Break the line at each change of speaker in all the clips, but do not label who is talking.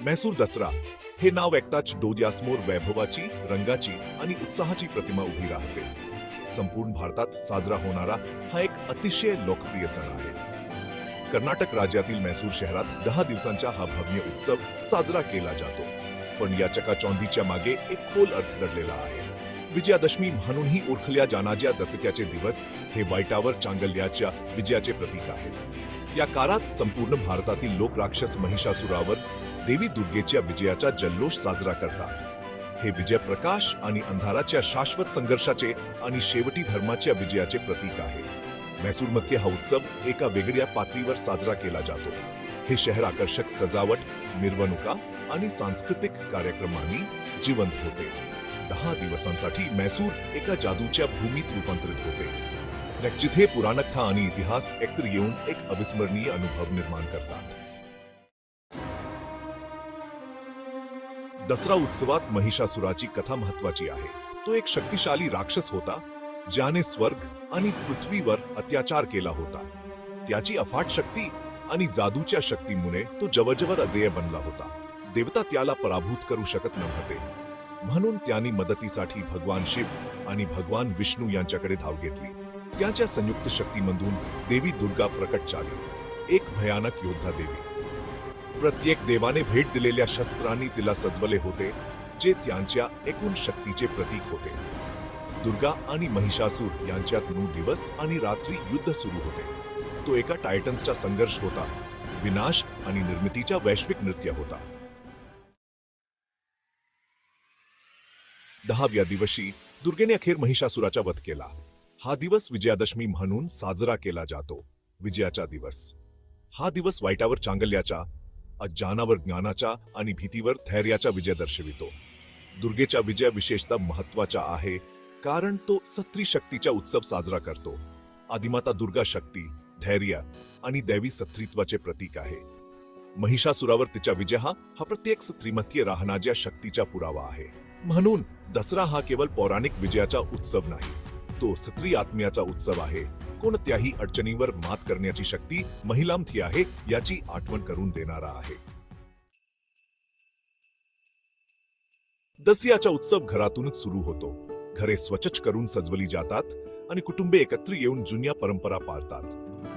मैसूर दसरा हे नाव ऐकताच डोळ्यासमोर वैभवाची रंगाची आणि उत्साहाची प्रतिमा उभी राहते. संपूर्ण भारतात साजरा होणारा हा एक अतिशय लोकप्रिय सण आहे. कर्नाटक राज्यातील मैसूर शहरात दहा दिवसांचा हा भव्य उत्सव साजरा केला जातो. पण या चकाचौंधीच्या मागे एक खोल अर्थ दडलेला आहे. विजयादशमी म्हणूनही ओळखल्या जाणाऱ्या दसक्याचे दिवस हे वाईटावर चांगल्याच्या विजयाचे प्रतीक आहेत. या काळात संपूर्ण भारतातील लोक राक्षस महिषासुरावर देवी दुर्गेच्या विजयाचा जल्लोष साजरा करतात. हे विजय प्रकाश आणि अंधाराच्या शाश्वत संघर्षाचे आणि शेवटी धर्माच्या विजयाचे प्रतीक आहे. मैसूरमध्ये हा उत्सव एका वेगळ्या पातळीवर साजरा केला जातो. हे शहर आकर्षक सजावट मिरवणुका आणि सांस्कृतिक कार्यक्रमांनी जिवंत होते. दहा दिवसांसाठी मैसूर एका जादूच्या भूमीत रूपांतरित होते. जिथे पुराणकथा आणि इतिहास एकत्र येऊन एक अविस्मरणीय अनुभव निर्माण करतात. दसरा उत्सवात महिषासुराची कथा महत्वाची आहे. तो एक शक्तिशाली राक्षस होता ज्याने स्वर्ग आणि पृथ्वीवर अत्याचार केला होता. त्याची अफाट शक्ती आणि जादूच्या शक्तीमुळे तो जवळजवळ अजेय बनला होता. देवता त्याला पराभूत करू शकत नव्हते. म्हणून त्यांनी मदतीसाठी भगवान शिव आणि भगवान विष्णू यांच्याकडे धाव घेतली. त्याच्या संयुक्त शक्तीमधून देवी दुर्गा प्रकट झाली. एक भयानक योद्धा देवी. प्रत्येक देवाने भेट दिलेल्या शस्त्रांनी तिला सजवले होते जे त्यांच्या एकूण शक्तीचे प्रतीक होते. दुर्गा आणि महिषासूर यांच्यात नऊ दिवस आणि रात्री युद्ध सुरू होते. तो एका टायटन्सचा संघर्ष होता विनाश आणि निर्मितीचा वैश्विक नृत्य होता. दहाव्या दिवशी दुर्गेने अखेर महिषासुराचा वध केला. हा दिवस विजयादशमी म्हणून साजरा केला जातो विजयाचा दिवस. हा दिवस वाईटावर चांगल्याचा अज्ञानावर ज्ञानाच्या आणि भीतीवर धैर्याचा विजय दर्शवितो. दुर्गेचा विजय विशेषतः महत्त्वाचा आहे कारण तो स्त्री शक्तीचा उत्सव साजरा करतो. आदिमाता दुर्गा शक्ती धैर्य आणि दैवी सत्रित्वाचे प्रतीक आहे. महिषासुरावर तिचा विजय हा हा प्रत्येक स्त्रीमतीय राहण्याच्या शक्तीचा पुरावा आहे. म्हणून दसरा हा केवळ पौराणिक विजयाचा उत्सव नाही तो स्त्री आत्म्याचा उत्सव आहे. कोणत्याही अडचणीवर मात करण्याची शक्ती महिलांची आहे याची आठवण करून देणारा आहे. दसियाचा उत्सव घरातूनच सुरू होतो. घरे स्वच्छ करून सजवली जातात आणि कुटुंबे एकत्र येऊन जुन्या परंपरा पाळतात.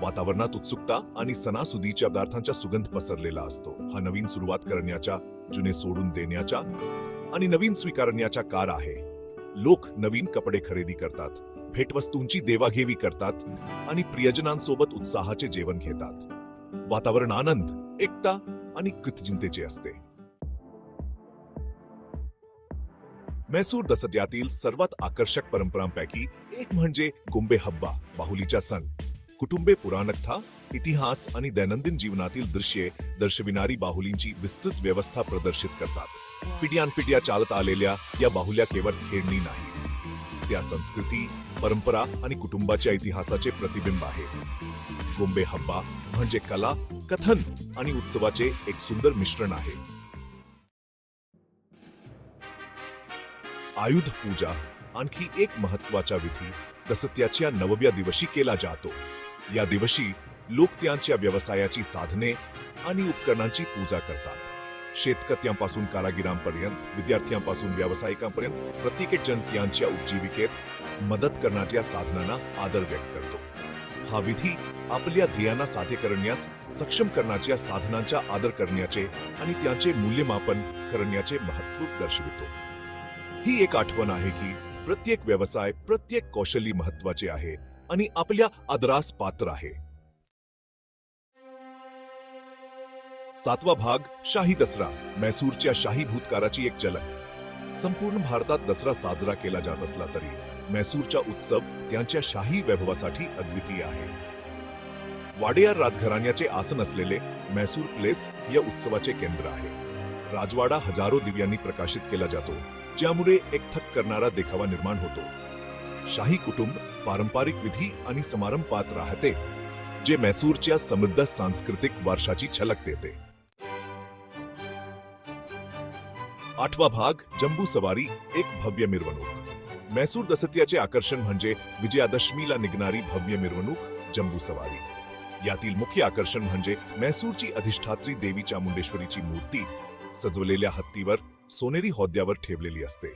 वातावरणात उत्सुकता आणि सणासुदीच्या पदार्थांचा सुगंध पसरलेला असतो. हा नवीन सुरुवात करण्याच्या जुने सोडून देण्याच्या आणि नवीन स्वीकारण्याचा काळ आहे. लोक नवीन कपडे खरेदी करतात. भेटवस्तूंची देवाघेवी करतात आणि प्रियजनांसोबत उत्साहाचे जेवण घेतात. वातावरण आनंद एकता आणि कृतजिंतेचे असते. मैसूर दसऱ्यातील सर्वात आकर्षक परंपरांपैकी एक म्हणजे गुंबे हब्बा बाहुलीचा सण कुटुंबे पुराणकथा इतिहास आणि दैनंदिन जीवनातील दृश्ये दर्शविणारी बाहुलींची विस्तृत व्यवस्था प्रदर्शित करतात. पिढ्यानपिढ्या चालत आलेल्या या बाहुल्या केवळ खेळणी नाही त्या संस्कृती परंपरा आणि कुटुंबाच्या इतिहासाचे प्रतिबिंब आहे. गोंबे हब्बा म्हणजे कला कथन आणि उत्सवाचे एक सुंदर मिश्रण आहे. आयुध पूजा आणखी एक महत्त्वाचा विधी दसत्याच्या नवव्या दिवशी केला जातो. या दिवशी लोक त्यांच्या व्यवसायाची साधने आणि उपकरणांची पूजा करतात. शेतकऱ्यांपासून कारागिरांपर्यंत विद्यार्थ्यांपासून व्यावसायिकांपर्यंत प्रत्येक जण त्यांच्या उपजीविकेत मदत करण्याच्या साधनांना आदर व्यक्त करतो. हा विधी आपल्या ध्येयांना साध्य करण्यास सक्षम करण्याच्या साधनांचा आदर करण्याचे आणि त्यांचे मूल्यमापन करण्याचे महत्त्व दर्शवितो. ही एक आठवण आहे की प्रत्येक व्यवसाय प्रत्येक कौशल्य महत्त्वाचे आहे आणि आपल्या आदरास पात्र आहे. सातवा भाग शाही दसरा मैसूरच्या शाही भूतकाराची एक झलक. संपूर्ण भारतात दसरा साजरा केला जात असला तरी मैसूरचा उत्सव त्यांच्या शाही वैभवासाठी अद्वितीय आहे. वाडेयार राजघराण्याचे आसन असलेले मैसूर प्लेस या उत्सवाचे केंद्र आहे. राजवाडा हजारो दिव्यांनी प्रकाशित केला जातो ज्यामुळे एक थक करणारा देखावा निर्माण होतो. शाही कुटुंब पारंपरिक विधी आणि समारंभात राहते जे मैसूरच्या समृद्ध सांस्कृतिक वारशाची झलक देते. आठवा भाग जंबू सवारी एक भव्य मिरवणूक. मैसूर दसत्याचे आकर्षण म्हणजे विजयादशमीला निघणारी भव्य मिरवणूक जंबू सवारी. यातील मुख्य आकर्षण म्हणजे मैसूरची अधिष्ठात्री देवी चामुंडेश्वरीची मूर्ती सजवलेल्या हत्तीवर सोनेरी हौद्यावर ठेवलेली असते.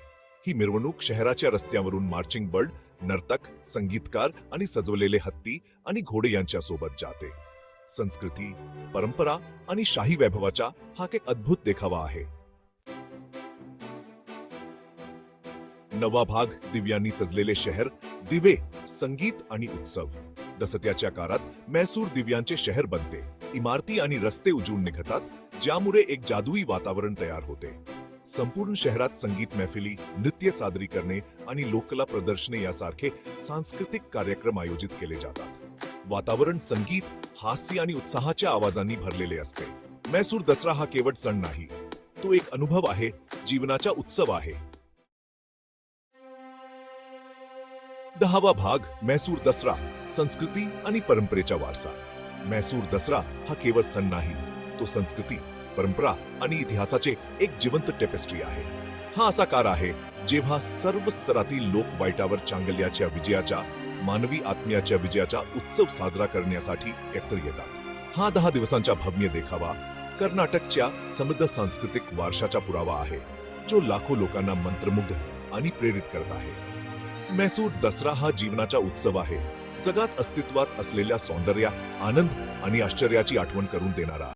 ही मिरवणूक शहराच्या रस्त्यावरून मार्चिंग बर्ड नर्तक संगीतकार आणि सजवलेले हत्ती आणि घोडे यांच्या सोबत जाते. संस्कृती परंपरा आणि शाही वैभवाचा हा एक अद्भुत देखावा आहे. नवा भाग दिव्यांनी सजलेले शहर दिवे संगीत आणि उत्सव. दसत्याच्या काळात मैसूर दिव्यांचे शहर बनते. इमारती आणि रस्ते उजून निघतात ज्यामुळे एक जादुई वातावरण तयार होते. संपूर्ण शहरात संगीत मैफिली नृत्य सादरीकरणे आणि लोककला प्रदर्शने यासारखे सांस्कृतिक कार्यक्रम आयोजित केले जातात. वातावरण संगीत हास्य आणि उत्साहाच्या आवाजांनी भरलेले असते. मैसूर दसरा हा केवळ सण नाही. तो एक अनुभव आहे जीवनाचा उत्सव आहे. दहावा भाग मैसूर दसरा संस्कृती आणि परंपरेचा वारसा. मैसूर दसरा हा केवळ सण नाही तो संस्कृती परंपरा आणि इतिहासाचे एक जिवंत टेपेस्ट्री आहे. हा असा काळ आहे जेव्हा सर्व स्तरातील लोक वाईटावर चांगल्याच्या विजयाच्या मानवी आत्म्याच्या विजयाचा उत्सव साजरा करण्यासाठी एकत्र येतात. हा दहा दिवसांचा भव्य देखावा कर्नाटकच्या समृद्ध सांस्कृतिक वारशाचा पुरावा आहे जो लाखो लोकांना मंत्रमुग्ध आणि प्रेरित करत आहे. मैसूर दसरा हा जीवनाचा उत्सव आहे. जगात अस्तित्वात असलेल्या सौंदर्या आनंद आणि आश्चर्याची आठवण करून देणारा.